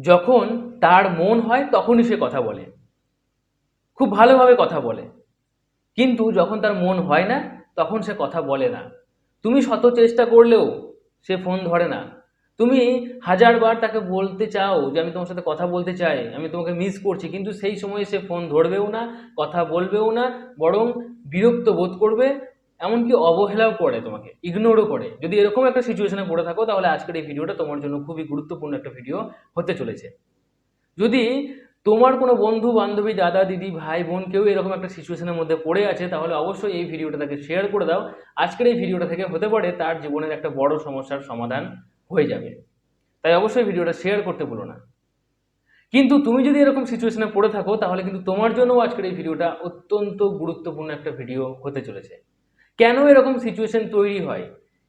যখন তার মন হয় তখনই সে কথা বলে। খুব ভালোভাবে কথা বলে। কিন্তু যখন তার মন হয় না, তখন সে কথা বলে না। তুমি শত চেষ্টা করলেও সে ফোন ধরে না। তুমি হাজারবার তাকে বলতে চাও যে, আমি তোমার সাথে কথা বলতে চাই, আমি তোমাকে মিস করছি। কিন্তু সেই সময় সে ফোন ধরবেও না, কথা বলবেও না, বরং বিরক্ত বোধ করবে এমনকি অবহেলাও করে তোমাকে ইগনোরও করে। যদি এরকম একটা সিচুয়েশনে পড়ে থাকো, তাহলে আজকের এই ভিডিওটা তোমার জন্য খুবই গুরুত্বপূর্ণ একটা ভিডিও হতে চলেছে। যদি তোমার কোনো বন্ধু, বান্ধবী, দাদা, দিদি, ভাই, বোন কেউ এরকম একটা সিচুয়েশনের মধ্যে পড়ে আছে, তাহলে অবশ্যই এই ভিডিওটা তাকে শেয়ার করে দাও। আজকের এই ভিডিওটা থেকে হতে পারে তার জীবনের একটা বড় সমস্যার সমাধান হয়ে যাবে। তাই অবশ্যই ভিডিওটা শেয়ার করতে ভুলো না। কিন্তু তুমি যদি এরকম সিচুয়েশনে পড়ে থাকো, তাহলে কিন্তু তোমার জন্যও আজকের এই ভিডিওটা অত্যন্ত গুরুত্বপূর্ণ একটা ভিডিও হতে চলেছে। কেন এরকম সিচুয়েশন তৈরি হয়?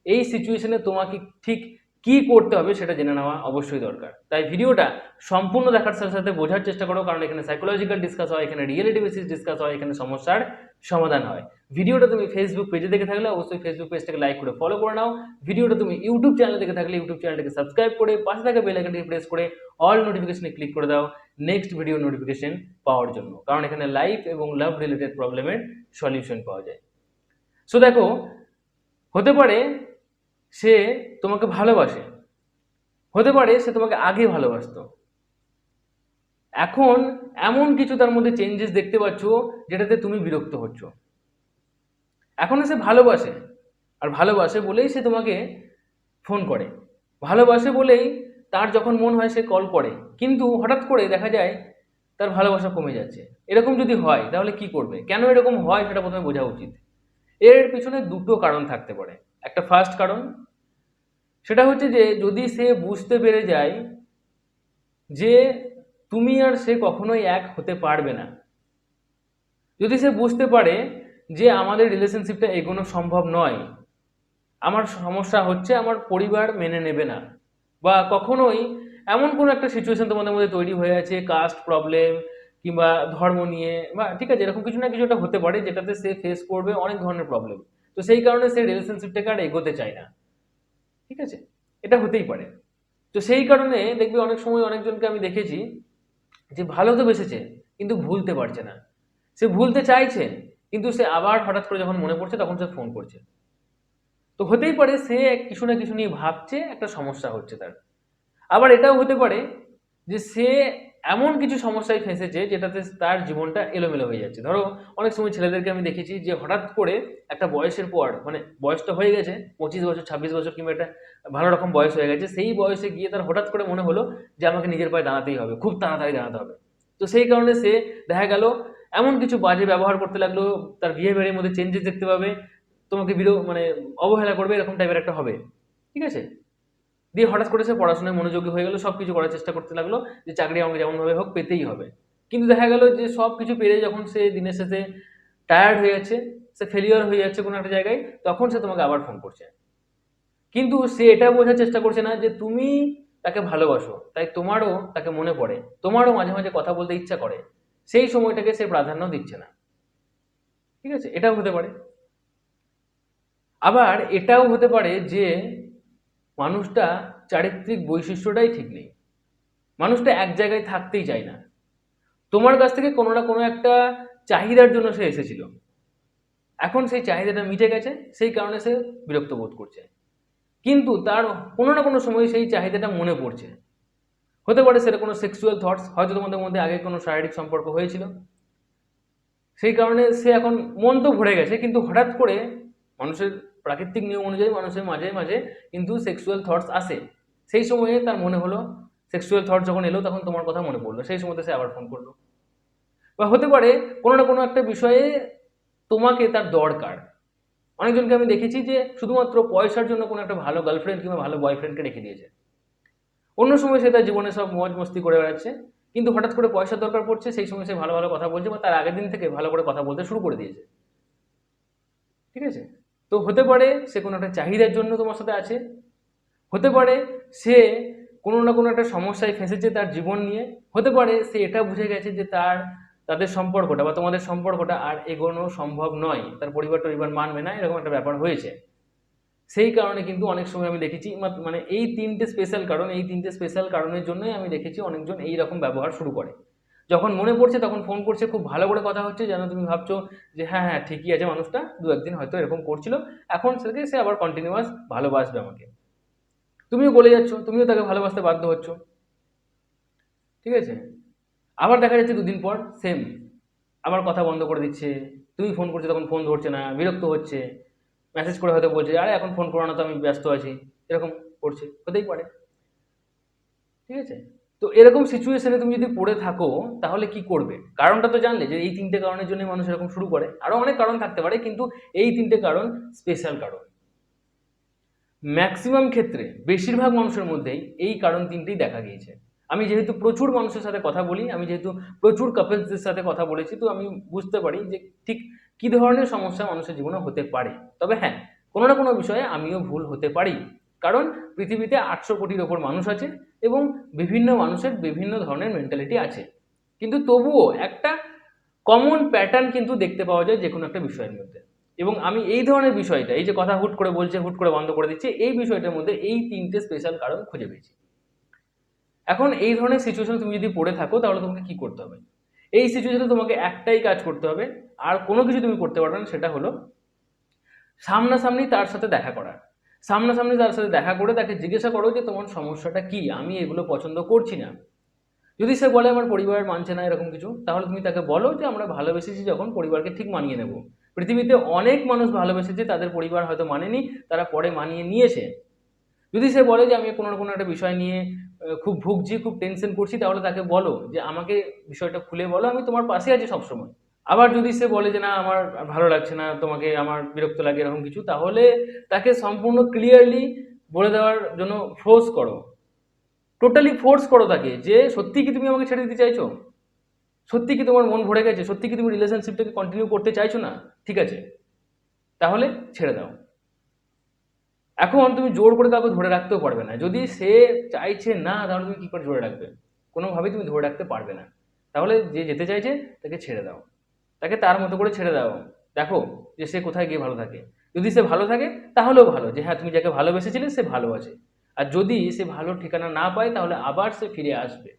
এই সিচুয়েশনে তোমাকে ঠিক কি করতে হবে সেটা জেনে নেওয়া অবশ্যই দরকার। তাই ভিডিওটা সম্পূর্ণ দেখার সাথে সাথে বোঝার চেষ্টা করো, কারণ এখানে সাইকোলজিক্যাল ডিসকাস হয়, এখানে রিয়েলিটি বেসিস ডিসকাস হয়, এখানে সমস্যার সমাধান হয়। ভিডিওটা তুমি ফেসবুক পেজে দেখে থাকলে অবশ্যই ফেসবুক পেজটাকে লাইক করে ফলো করে নাও। ভিডিওটা তুমি ইউটিউব চ্যানেলে দেখে থাকলে ইউটিউব চ্যানেলটাকে সাবস্ক্রাইব করে, পাশে থাকা বেল আইকনটি প্রেস করে অল নোটিফিকেশনে ক্লিক করে দাও। নেক্সট ভিডিও নোটিফিকেশন পাওয়ার জন্য। কারণ এখানে লাইফ এবং লাভ রিলেটেড প্রবলেমের সলিউশন পাওয়া যায়। সো দেখো, হতে পারে সে তোমাকে ভালোবাসে, হতে পারে সে তোমাকে আগে ভালোবাসতো। এখন এমন কিছু তার মধ্যে চেঞ্জেস দেখতে পাচ্ছ, যেটাতে তুমি বিরক্ত হচ্ছ। এখন সে ভালোবাসে, আর ভালোবাসে বলেই সে তোমাকে ফোন করে। ভালোবাসে বলেই তার যখন মন হয় সে কল করে। কিন্তু হঠাৎ করে দেখা যায় তার ভালোবাসা কমে যাচ্ছে। এরকম যদি হয়, তাহলে কি করবে? কেন এরকম হয় সেটা প্রথমে বোঝা উচিত। এর পিছনে দুটো কারণ থাকতে পারে। একটা ফার্স্ট কারণ, সেটা হচ্ছে যে যদি সে বুঝতে পেরে যায় যে তুমি আর সে কখনোই এক হতে পারবে না, যদি সে বুঝতে পারে যে আমাদের রিলেশনশিপটা এগোনো সম্ভব নয়, আমার সমস্যা হচ্ছে আমার পরিবার মেনে নেবে না, বা কখনোই এমন কোনো একটা সিচুয়েশন তোমাদের মধ্যে তৈরি হয়ে আছে কাস্ট প্রবলেম কিংবা ধর্ম নিয়ে বা ঠিক আছে, এরকম কিছু না কিছু একটা হতে পারে যেটাতে সে ফেস করবে অনেক ধরনের প্রবলেম তো সেই কারণে সে রিলেশনশিপটাকে আর এগোতে চায় না। ঠিক আছে? এটা হতেই পারে। তো সেই কারণে দেখবে অনেক সময় অনেকজনকে আমি দেখেছি যে ভালো তো বেসেছে, কিন্তু ভুলতে পারছে না। সে ভুলতে চাইছে, কিন্তু সে আবার হঠাৎ করে যখন মনে পড়ছে তখন সে ফোন করছে। তো হতেই পারে সে কিছু না কিছু নিয়ে ভাবছে, একটা সমস্যা হচ্ছে তার। আবার এটাও হতে পারে যে সে এমন কিছু সমস্যায় ফেঁসেছে যেটাতে তার জীবনটা এলোমেলো হয়ে যাচ্ছে। ধরো, অনেক সময় ছেলেদেরকে আমি দেখেছি যে হঠাৎ করে একটা বয়সের পর মানে বয়সটা হয়ে গেছে, পঁচিশ বছর, ছাব্বিশ বছর কিংবা একটা ভালো রকম বয়স হয়ে গেছে, সেই বয়সে গিয়ে তার হঠাৎ করে মনে হলো যে আমাকে নিজের পায়ে দাঁড়াতেই হবে, খুব তাড়াতাড়ি দাঁড়াতে হবে। তো সেই কারণে সে দেখা গেল, এমন কিছু বাজে ব্যবহার করতে লাগল, তার বিহেভিয়ারের মধ্যে চেঞ্জেস দেখতে পাবে, তোমাকে বিরো মানে অবহেলা করবে, এরকম টাইপের একটা হবে। ঠিক আছে? দিয়ে হঠাৎ করে সে পড়াশোনায় মনোযোগী হয়ে গেল সব কিছু করার চেষ্টা করতে লাগল যে চাকরি আমাকে যেমনভাবে হোক পেতেই হবে। কিন্তু দেখা গেল যে সব কিছু পেরে যখন সে দিনের শেষে টায়ার্ড হয়ে যাচ্ছে, সে ফেলিওর হয়ে যাচ্ছে কোনো একটা জায়গায়, তখন সে তোমাকে আবার ফোন করছে। কিন্তু সে এটা বোঝার চেষ্টা করছে না যে তুমি তাকে ভালোবাসো, তাই তোমারও তাকে মনে পড়ে, তোমারও মাঝে মাঝে কথা বলতে ইচ্ছা করে, সেই সময়টাকে সে প্রাধান্য দিচ্ছে না। ঠিক আছে? এটাও হতে পারে। আবার এটাও হতে পারে যে মানুষটা চারিত্রিক বৈশিষ্ট্যটাই ঠিক নেই। মানুষটা এক জায়গায় থাকতেই চায় না। তোমার কাছ থেকে কোনো না কোনো একটা চাহিদার জন্য সে এসেছিল। এখন সেই চাহিদাটা মিটে গেছে, সেই কারণে সে বিরক্ত বোধ করছে। কিন্তু তার কোনো না কোনো সময় সেই চাহিদাটা মনে পড়ছে। হতে পারে সেটা কোনো সেক্সুয়াল থটস হয়তো তোমাদের মধ্যে আগে কোনো শারীরিক সম্পর্ক হয়েছিল। সেই কারণে সে এখন মন তো ভরে গেছে, কিন্তু হঠাৎ করে মানুষের প্রাকৃতিক নিয়ম অনুযায়ী মানুষের মাঝে মাঝে কিন্তু সেক্সুয়াল থটস আসে। সেই সময়ে তার মনে হলো সেক্সুয়াল থট যখন এলো তখন তোমার কথা মনে পড়ল। সেই সময়তে সে আবার ফোন করল। বা হতে পারে কোনো না কোনো একটা বিষয়ে তোমাকে তার দরকার। অনেকজনকে আমি দেখেছি যে শুধুমাত্র পয়সার জন্য কোনো একটা ভালো গার্লফ্রেন্ড কিংবা ভালো বয়ফ্রেন্ডকে রেখে দিয়েছে। অন্য সময় সে তার জীবনে সব মজ মস্তি করে বেড়াচ্ছে, কিন্তু হঠাৎ করে পয়সার দরকার পড়ছে, সেই সময় সে ভালো ভালো কথা বলছে বা তার আগের দিন থেকে ভালো করে কথা বলতে শুরু করে দিয়েছে। ঠিক আছে? তো হতে পারে সে কোনো একটা চাহিদার জন্য তোমার সাথে আছে। হতে পারে সে কোনো না কোনো একটা সমস্যায় ফেঁসেছে তার জীবন নিয়ে। হতে পারে সে এটা বুঝে গেছে যে তার, তাদের সম্পর্কটা বা তোমাদের সম্পর্কটা আর এগোনো সম্ভব নয়, তার পরিবার টরিবার মানবে না, এরকম একটা ব্যাপার হয়েছে। সেই কারণে কিন্তু অনেক সময় আমি দেখেছি মানে এই তিনটে স্পেশাল কারণ, এই তিনটে স্পেশাল কারণের জন্যই আমি দেখেছি অনেকজন এই রকম ব্যবহার শুরু করে। যখন মনে পড়ছে তখন ফোন করছে, খুব ভালো করে কথা হচ্ছে, যেন তুমি ভাবছ যে হ্যাঁ হ্যাঁ ঠিকই আছে মানুষটা, দু একদিন হয়তো এরকম করছিল, এখন থেকে সে আবার কন্টিনিউয়াস ভালোবাসবে আমাকে। তুমিও গলে যাচ্ছ, তুমিও তাকে ভালোবাসতে বাধ্য হচ্ছ। ঠিক আছে? আবার দেখা যাচ্ছে দুদিন পর সেম আবার কথা বন্ধ করে দিচ্ছে, তুমি ফোন করছ তখন ফোন ধরছে না, বিরক্ত হচ্ছে মেসেজ করে হয়তো বলছে আরে, এখন ফোন করো না তো, আমি ব্যস্ত আছি। এরকম করছে, হতেই পারে। ঠিক আছে? তো এরকম সিচুয়েশনে তুমি যদি পড়ে থাকো, তাহলে কি করবে? কারণটা তো জানলে যে এই তিনটে কারণের জন্য মানুষ এরকম শুরু করে। আরও অনেক কারণ থাকতে পারে, কিন্তু এই তিনটে কারণ স্পেশাল কারণ। ম্যাক্সিমাম ক্ষেত্রে বেশিরভাগ মানুষের মধ্যেই এই কারণ তিনটেই দেখা গিয়েছে। আমি যেহেতু প্রচুর মানুষের সাথে কথা বলি, আমি যেহেতু প্রচুর কাপলসদের সাথে কথা বলেছি, তো আমি বুঝতে পারি যে ঠিক কী ধরনের সমস্যা মানুষের জীবনে হতে পারে। তবে হ্যাঁ কোনো না কোনো বিষয়ে আমিও ভুল হতে পারি। কারণ পৃথিবীতে আটশো কোটির ওপর মানুষ আছে এবং বিভিন্ন মানুষের বিভিন্ন ধরনের মেন্টালিটি আছে। কিন্তু তবুও একটা কমন প্যাটার্ন কিন্তু দেখতে পাওয়া যায় যে কোনো একটা বিষয়ের মধ্যে। এবং আমি এই ধরনের বিষয়টা, এই যে কথা হুট করে বলছে, হুট করে বন্ধ করে দিচ্ছে, এই বিষয়টার মধ্যে এই তিনটে স্পেশাল কারণ খুঁজে পেয়েছি। এখন এই ধরনের সিচুয়েশন তুমি যদি পড়ে থাকো, তাহলে তোমাকে কি করতে হবে? এই সিচুয়েশনে তোমাকে একটাই কাজ করতে হবে, আর কোনো কিছু তুমি করতে পারবে না, সেটা হলো সামনাসামনি তার সাথে দেখা করা সামনাসামনি তার সাথে দেখা করে তাকে জিজ্ঞাসা করো যে তোমার সমস্যাটা কি? আমি এগুলো পছন্দ করছি না। যদি সে বলে আমার পরিবার মানছে না এরকম কিছু, তাহলে তুমি তাকে বলো যে আমরা ভালোবেসেছি যখন পরিবারকে ঠিক মানিয়ে নেব। পৃথিবীতে অনেক মানুষ ভালোবেসেছে, তাদের পরিবার হয়তো মানেনি, তারা পরে মানিয়ে নিয়েছে। যদি সে বলে যে আমি কোনো না কোনো একটা বিষয় নিয়ে খুব ভুগছি, খুব টেনশন করছি, তাহলে তাকে বলো যে আমাকে বিষয়টা খুলে বলো, আমি তোমার পাশে আছি সবসময়। আবার যদি সে বলে যে, না, আমার ভালো লাগছে না, তোমাকে আমার বিরক্ত লাগে, এরকম কিছু, তাহলে তাকে সম্পূর্ণ ক্লিয়ারলি বলে দেওয়ার জন্য ফোর্স করো। টোটালি ফোর্স করো তাকে যে, সত্যি কি তুমি আমাকে ছেড়ে দিতে চাইছো? সত্যি কি তোমার মন ভরে গেছে? সত্যি কি তুমি রিলেশনশিপটাকে কন্টিনিউ করতে চাইছো না? ঠিক আছে, তাহলে ছেড়ে দাও। এখন তুমি জোর করে কাউকে ধরে রাখতেও পারবে না। যদি সে চাইছে না, তাহলে তুমি কী করে ধরে রাখবে? কোনোভাবেই তুমি ধরে রাখতে পারবে না। তাহলে যে যেতে চাইছে, তাকে ছেড়ে দাও। তাকে তার মতো করে ছেড়ে দাও। দেখো যে সে কোথায় গিয়ে ভালো থাকে। যদি সে ভালো থাকে, তাহলেও ভালো। যে হ্যাঁ তুমি যাকে ভালোবেসেছিলে, সে ভালো আছে। আর যদি সে ভালো ঠিকানা না পায়, তাহলে আবার সে ফিরে আসবে।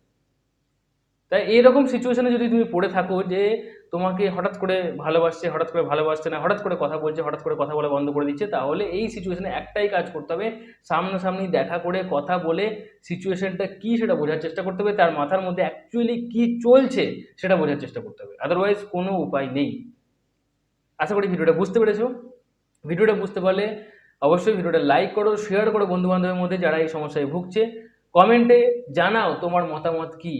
তাই এরকম সিচুয়েশনে যদি তুমি পড়ে থাকো যে তোমাকে হঠাৎ করে ভালোবাসছে, হঠাৎ করে ভালোবাসছে না, হঠাৎ করে কথা বলছে, হঠাৎ করে কথা বলা বন্ধ করে দিচ্ছে, তাহলে এই সিচুয়েশনে একটাই কাজ করতে হবে, সামনাসামনি দেখা করে, কথা বলে সিচুয়েশনটা কি সেটা বোঝার চেষ্টা করতে হবে, তার মাথার মধ্যে অ্যাকচুয়ালি কি চলছে সেটা বোঝার চেষ্টা করতে হবে আদারওয়াইজ কোনো উপায় নেই। আশা করি ভিডিওটা বুঝতে পেরেছ। ভিডিওটা বুঝতে পারলে অবশ্যই ভিডিওটা লাইক করো শেয়ার করো বন্ধু বান্ধবের মধ্যে যারা এই সমস্যায় ভুগছে। কমেন্টে জানাও তোমার মতামত কি।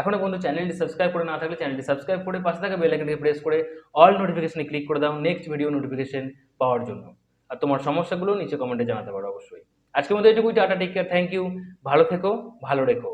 এখনও পর্যন্ত চ্যানেলটি সাবস্ক্রাইব করে না থাকলে চ্যানেলটি সাবস্ক্রাইব করে পাশে থাকা বেল আইকনটি প্রেস করে অল নোটিফিকেশনে ক্লিক করে দাও নেক্সট ভিডিও নোটিফিকেশন পাওয়ার জন্য। আর তোমার সমস্যাগুলো নিচে কমেন্টে জানাতে পারো অবশ্যই। আজকের মধ্যে এটুকুই tata take care thank you ভালো থেকো, ভালো রেখো।